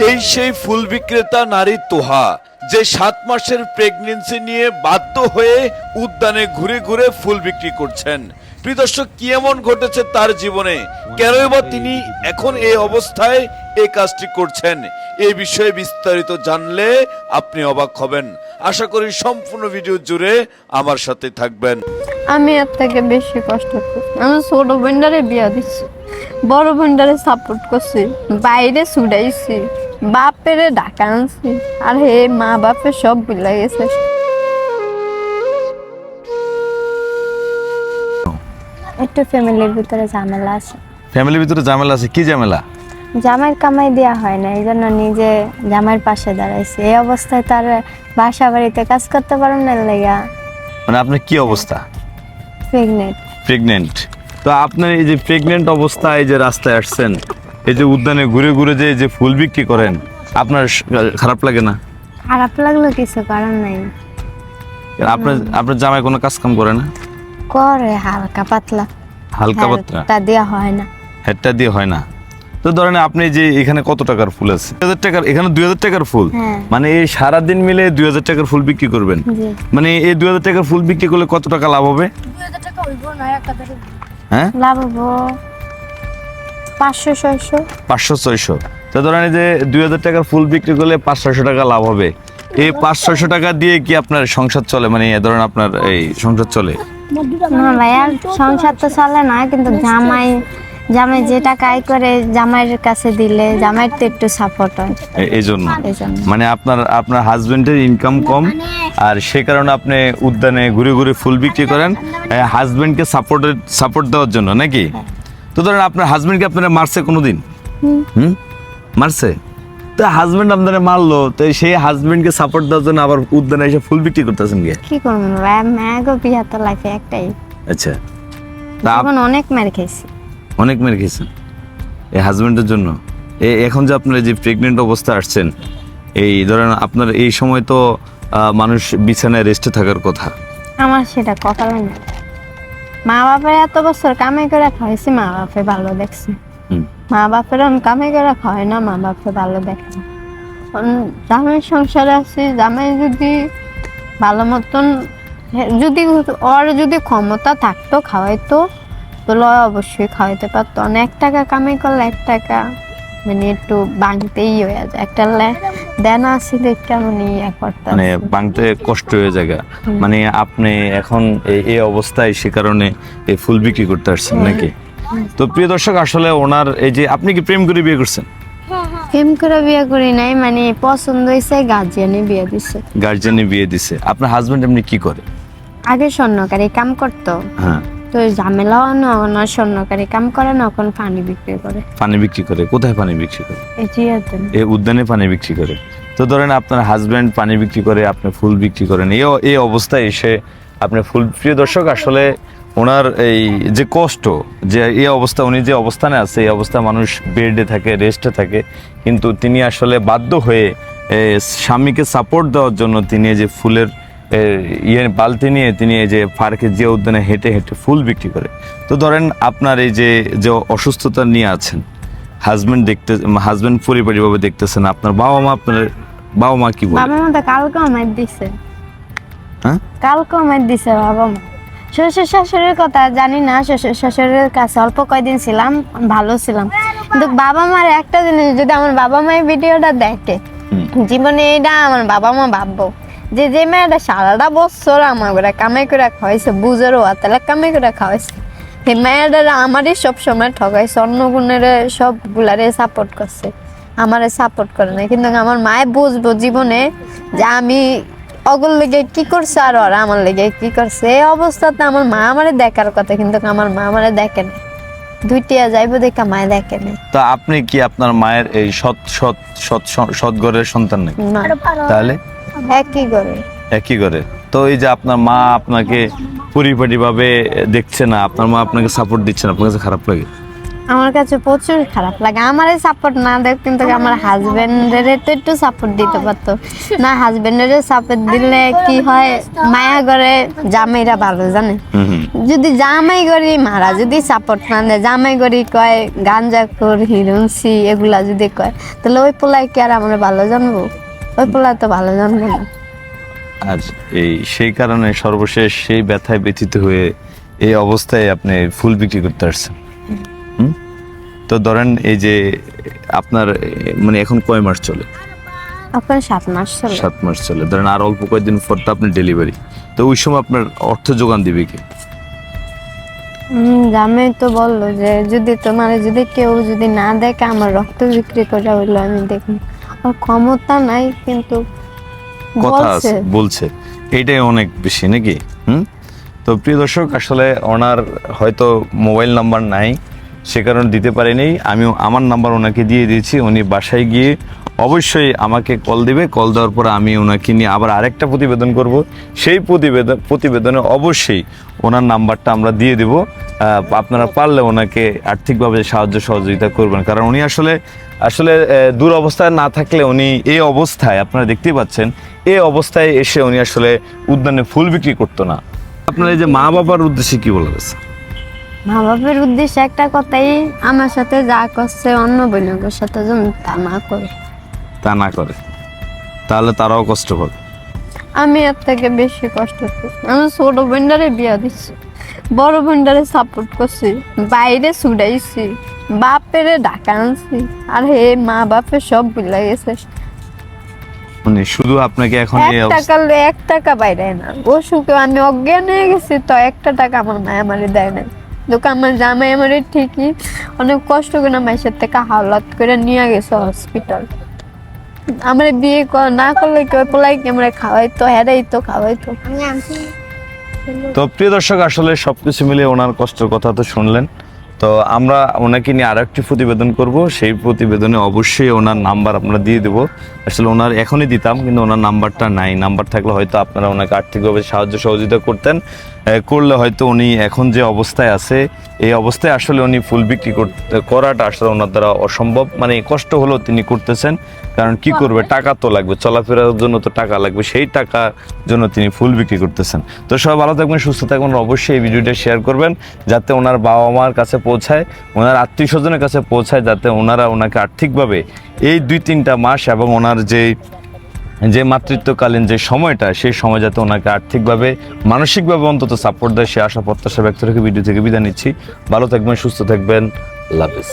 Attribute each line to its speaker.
Speaker 1: এই সেই ফুল বিক্রেতা নারী তোহা, যে সাত মাসের প্রেগনেন্সি নিয়ে বাধ্য হয়ে উদ্যানে ঘুরে ঘুরে ফুল বিক্রি করছেন। প্রিয় দর্শক, কি এমন ঘটেছে তার জীবনে? কেনই বা তিনি এখন এই অবস্থায় এই কাজটি করছেন? এই বিষয়ে বিস্তারিত জানলে আপনি অবাক হবেন। আশা করি সম্পূর্ণ ভিডিও জুড়ে আমার সাথে থাকবেন।
Speaker 2: আমি থেকে বেশি কষ্ট আমি ছোট বিয়া দিচ্ছি। বড় বোনটারে সাপোর্ট করছি বাইরে ছুটাইছি বাপেরে ডাকা আনছি আর হে মা বাপে সব ভুলে গেছে।
Speaker 3: একটু ফ্যামিলির ভিতরে ঝামেলা আছে।
Speaker 4: ফ্যামিলির ভিতরে ঝামেলা আছে কি ঝামেলা?
Speaker 3: জামাইয়ের কামাই দেওয়া হয় না এই জন্য নিজে জামাইয়ের পাশে দাঁড়াইছে। এই অবস্থায় তার বাসা বাড়িতে কাজ করতে পারেন না লেগা।
Speaker 4: মানে আপনার কি অবস্থা?
Speaker 3: প্রেগনেন্ট
Speaker 4: প্রেগনেন্ট তো আপনার এই যে প্রেগনেন্ট অবস্থায় এই যে রাস্তায় আসছেন এই যে উদ্যানে ঘুরে ঘুরে যে এই যে ফুল বিক্রি করেন আপনার খারাপ লাগে না?
Speaker 3: খারাপ লাগল কিছু কারণ নাই।
Speaker 4: আপনার আপনার জামাই কোনো কাজ কাম করে না?
Speaker 3: করে হালকা পাতলা।
Speaker 4: হালকা পাতলা?
Speaker 3: তা দেওয়া হয় না।
Speaker 4: হেডটা দিয়ে হয় না? তো ধরেন আপনি যে এখানে কত টাকার ফুল আছে? দুই হাজার টাকার এখানে দুই হাজার টাকার ফুল?
Speaker 3: হ্যাঁ।
Speaker 4: মানে এই সারাদিন মিলে দুই হাজার টাকার ফুল বিক্রি করবেন?
Speaker 3: জি।
Speaker 4: মানে এই দুই হাজার টাকার ফুল বিক্রি করলে কত টাকা লাভ হবে? হ্যাঁ?
Speaker 3: লাভ হব পাঁচশো ছয়শো।
Speaker 4: পাঁচশো ছয়শো। তো ধরেন এই যে দুই হাজার টাকার ফুল বিক্রি করলে পাঁচ ছয়শো টাকা লাভ হবে। এই পাঁচ ছয়শো টাকা দিয়ে কি আপনার সংসার চলে? মানে এ ধরেন আপনার এই সংসার চলে।
Speaker 3: না ভাইয়া সংসার তো চলে না কিন্তু জামাই জামাই যে টাকা আয় করে জামাইয়ের কাছে দিলে জামাইয়ের তো একটু সাপোর্ট হয়।
Speaker 4: এই জন্য মানে আপনার আপনার হাজবেন্ডের ইনকাম কম আর সে কারণে আপনি উদ্যানে ঘুরে ঘুরে ফুল বিক্রি করেন হাজবেন্ডকে সাপোর্টের সাপোর্ট দেওয়ার জন্য নাকি? তো ধরেন আপনার হাজবেন্ডকে আপনারা মারছে কোনোদিন? হুম। মারছে? তো হাজবেন্ড আপনারা মারলো তো সেই হাজবেন্ডকে সাপোর্ট দেওয়ার জন্য আবার উদ্যানে এসে ফুল বিক্রি করতেছেন গিয়ে
Speaker 3: কি করব? ভাইয়া ম্যাগো বিয়া তো লাইফে একটাই।
Speaker 4: আচ্ছা। তা আপ-
Speaker 3: অনেক মেরে খেয়েছি
Speaker 4: অনেক মেরে খেয়েছেন। এই হাজবেন্ডের জন্য। এ- এখন যে আপনারা যে প্রেগনেন্ট অবস্থা আসছেন এই ধরেন আপনার এই সময় তো মানুষ বিছানায় রেস্টে থাকার কথা।
Speaker 3: আমার সেটা কথা না। মা বাপের এত বছর কামাই করে খাওয়াইছি মা বাপে ভালো দেখছে। মা বাপের কামাই করে খাওয়াই না মা বাপে ভালো দেখে জামাই সংসারে আছি জামাই যদি ভালো মতন যদি ওর যদি ক্ষমতা থাকতো খাওয়াইতো ও অবশ্যই খাওয়াইতে পারতো। অনেক টাকা কামাই করলে এক টাকা মানে একটু বাংতেই হয়ে যায়। একটা দেনা আছে দেখতে মানে ইয়ে
Speaker 4: মানে বাংতে কষ্ট হয়ে জায়গা মানে আপনি এখন এই- অবস্থায় সে কারণে এই ফুল বিক্রি করতে আসছেন নাকি? তো প্রিয় দর্শক আসলে ওনার এই যে আপনি কি প্রেম করে বিয়ে করছেন?
Speaker 3: প্রেম করে বিয়ে করি নাই মানে পছন্দ হয়েছে গার্জিয়ানে বিয়ে দিছে।
Speaker 4: গার্জেনে বিয়ে দিছে। আপনার হাজবেন্ড এমনি কি করে?
Speaker 3: আগে স্বর্ণকারী কাম করতো।
Speaker 4: হ্যাঁ।
Speaker 3: তো ঝামেলাও না স্বর্ণকারী কাম করে না এখন পানি বিক্রি করে।
Speaker 4: পানি বিক্রি করে? কোথায় পানি বিক্রি করে?
Speaker 3: এই
Speaker 4: এই উদ্যানে পানি বিক্রি করে। তো ধরেন আপনার হাজব্যান্ড পানি বিক্রি করে আপনি ফুল বিক্রি করেন। এই এই অবস্থায় এসে আপনি ফুল প্রিয় দর্শক আসলে ওনার এই যে কষ্ট যে এই অবস্থা উনি যে অবস্থানে আছে এই অবস্থায় মানুষ বেডে থাকে রেস্টে থাকে কিন্তু তিনি আসলে বাধ্য হয়ে স্বামীকে সাপোর্ট দেওয়ার জন্য তিনি যে ফুলের এ, ইয়ে বালতি নিয়ে তিনি এই যে পার্কে যে উদ্যানে হেঁটে হেঁটে ফুল বিক্রি করে। তো ধরেন আপনার এই যে যে অসুস্থতা নিয়ে আছেন হাজবেন্ড দেখতে হাজবেন্ড পরিবারিকভাবে দেখতেছেন আপনার বাবা মা আপনার বাবা মা কি বলে?
Speaker 3: বাবা মা তো কালকে আমার দিছে।
Speaker 4: হ্যাঁ?
Speaker 3: কালকে আমার দিছে বাবা মা। শ্বশুর শাশুড়ির কথা জানি না শ্বশুর শাশুড়ির কাছে অল্প কয়দিন ছিলাম ভালো ছিলাম। কিন্তু বাবা মার একটা জিনিস যদি আমার বাবা মায়ের ভিডিওটা দেখে জীবনে এটা আমার বাবা মা ভাববো। যে যে মেয়েটা সারাটা বছর আমার করে কামাই করে খাওয়াইছে বুঝেরও তাহলে কামাই করে খাওয়াইছে। সেই মেয়েটা আমারই সব সময় ঠকাইছে অন্য গুণের সব গুলারে সাপোর্ট করছে। আমারে সাপোর্ট করে না কিন্তু আমার মায়ে বুঝব জীবনে যে আমি অগল লেগে কি করছে আর ওরা আমার লেগে কি করছে। এই অবস্থাতে আমার মা আমারে দেখার কথা কিন্তু আমার মা আমারে দেখে না দুইটিয়া যাইবো দেখা মায়ে দেখে না
Speaker 4: তো আপনি কি আপনার মায়ের এই সৎ সৎ সৎ সৎ ঘরের সন্তান নাকি?
Speaker 3: না।
Speaker 4: তাহলে?
Speaker 3: একই করে
Speaker 4: একই করে তো এই যে আপনার মা আপনাকে পরিপাটি ভাবে দেখছে না আপনার মা আপনাকে সাপোর্ট দিচ্ছে না আপনার কাছে খারাপ লাগে?
Speaker 3: আমার কাছে প্রচুর খারাপ লাগে। আমারে সাপোর্ট না দেখ কিন্তু আমার হাজবেন্ডের তো একটু সাপোর্ট দিতে পারতো। না হাজবেন্ডের সাপোর্ট দিলে কি হয় মায়া করে জামাইরা ভালো জানে যদি জামাই গরি মারা যদি সাপোর্ট না দেয় জামাই গরি কয় গাঞ্জা কর হিরুনসি এগুলা যদি কয় তাহলে ওই পোলায় কি আর আমরা ভালো জানব? ওই পোলায় তো ভালো জানব না।
Speaker 4: আর এই সেই কারণে সর্বশেষ সেই ব্যথায় ব্যথিত হয়ে এই অবস্থায় আপনি ফুল বিক্রি করতে আসছেন? তো ধরেন এই যে আপনার মানে এখন কয় মাস চলে?
Speaker 3: এখন সাত মাস চলে।
Speaker 4: সাত মাস চলে। ধরেন আর অল্প কয়েকদিন পর তো আপনি ডেলিভারি তো ওই সময় আপনার অর্থ যোগান দিবে কি?
Speaker 3: জামাই তো বলল যে যদি তোমার যদি কেউ যদি না দেখে আমার রক্ত বিক্রি করে হইল আমি দেখি ক্ষমতা নাই কিন্তু
Speaker 4: কথা আছে বলছে। এটাই অনেক বেশি নাকি? হুম? তো প্রিয় দর্শক আসলে ওনার হয়তো মোবাইল নাম্বার নাই সে কারণে দিতে পারেনি। আমি আমার নাম্বার ওনাকে দিয়ে দিয়েছি, উনি বাসায় গিয়ে অবশ্যই আমাকে কল দিবে। কল দেওয়ার পর আমি ওনাকে নিয়ে আবার আরেকটা প্রতিবেদন করব। সেই প্রতিবেদন প্রতিবেদনে অবশ্যই ওনার নাম্বারটা আমরা দিয়ে দেব। আপনারা পারলে ওনাকে আর্থিকভাবে সাহায্য সহযোগিতা করবেন। কারণ উনি আসলে আসলে দূর অবস্থায় না থাকলে উনি এই অবস্থায়, আপনারা দেখতেই পাচ্ছেন, এই অবস্থায় এসে উনি আসলে উদ্যানে ফুল বিক্রি করতো না। আপনার এই যে মা বাবার উদ্দেশ্যে কি বলা গেছে
Speaker 3: মা বাপের উদ্দেশ্যে একটা কথাই আমার সাথে যা করছে অন্য বোনের সাথে যেন তা না করে।
Speaker 4: তা না করে তাহলে তারাও কষ্ট পাবে।
Speaker 2: আমি এর থেকে বেশি কষ্ট করছি আমি ছোট বোনটারে বিয়া দিচ্ছি বড় বোনটারে সাপোর্ট করছি বাইরে ছুটাইছি বাপেরে ডাকা আনছি আর হে মা বাপে সব ভুলে গেছে।
Speaker 4: মানে শুধু আপনাকে এখন
Speaker 2: এক টাকা লে এক টাকা বাইরে না ও সুখে আমি অজ্ঞান হয়ে গেছি তো একটা টাকা আমার মায় আমারে দেয় না দোকান আমার জামাই আমার ঠিকই অনেক কষ্ট করে মাইসের থেকে হাওলাত করে নিয়ে গেছে হসপিটাল আমার বিয়ে কর- না করলে কেউ পোলাই কি আমরা খাওয়াইতো হেরাই তো খাওয়াইতো
Speaker 4: তো প্রিয় দর্শক আসলে সবকিছু মিলে ওনার কষ্টের কথা তো শুনলেন। তো আমরা ওনাকে নিয়ে আরও একটি প্রতিবেদন করব। সেই প্রতিবেদনে অবশ্যই ওনার নাম্বার আমরা দিয়ে দেব। আসলে ওনার এখনই দিতাম, কিন্তু ওনার নাম্বারটা নাই। নাম্বার থাকলে হয়তো আপনারা ওনাকে আর্থিকভাবে সাহায্য সহযোগিতা করতেন। করলে হয়তো উনি এখন যে অবস্থায় আছে, এই অবস্থায় আসলে উনি ফুল বিক্রি করতে, করাটা আসলে ওনার দ্বারা অসম্ভব। মানে কষ্ট হলেও তিনি করতেছেন, কারণ কি করবে? টাকা তো লাগবে। চলাফেরার জন্য তো টাকা লাগবে। সেই টাকার জন্য তিনি ফুল বিক্রি করতেছেন। তো সবাই ভালো থাকবেন, সুস্থ থাকবেন। অবশ্যই এই ভিডিওটা শেয়ার করবেন, যাতে ওনার বাবা মার কাছে পৌঁছায়, ওনার আত্মীয় স্বজনের কাছে পৌঁছায় যাতে ওনারা ওনাকে আর্থিকভাবে এই দুই তিনটা মাস এবং ওনার যে যে মাতৃত্বকালীন যে সময়টা, সেই সময় যাতে ওনাকে আর্থিকভাবে, মানসিকভাবে অন্তত সাপোর্ট দেয়, সে আশা, প্রত্যাশা ব্যক্ত রেখে ভিডিও থেকে বিদায় নিচ্ছি। ভালো থাকবেন, সুস্থ থাকবেন। হাফেজ।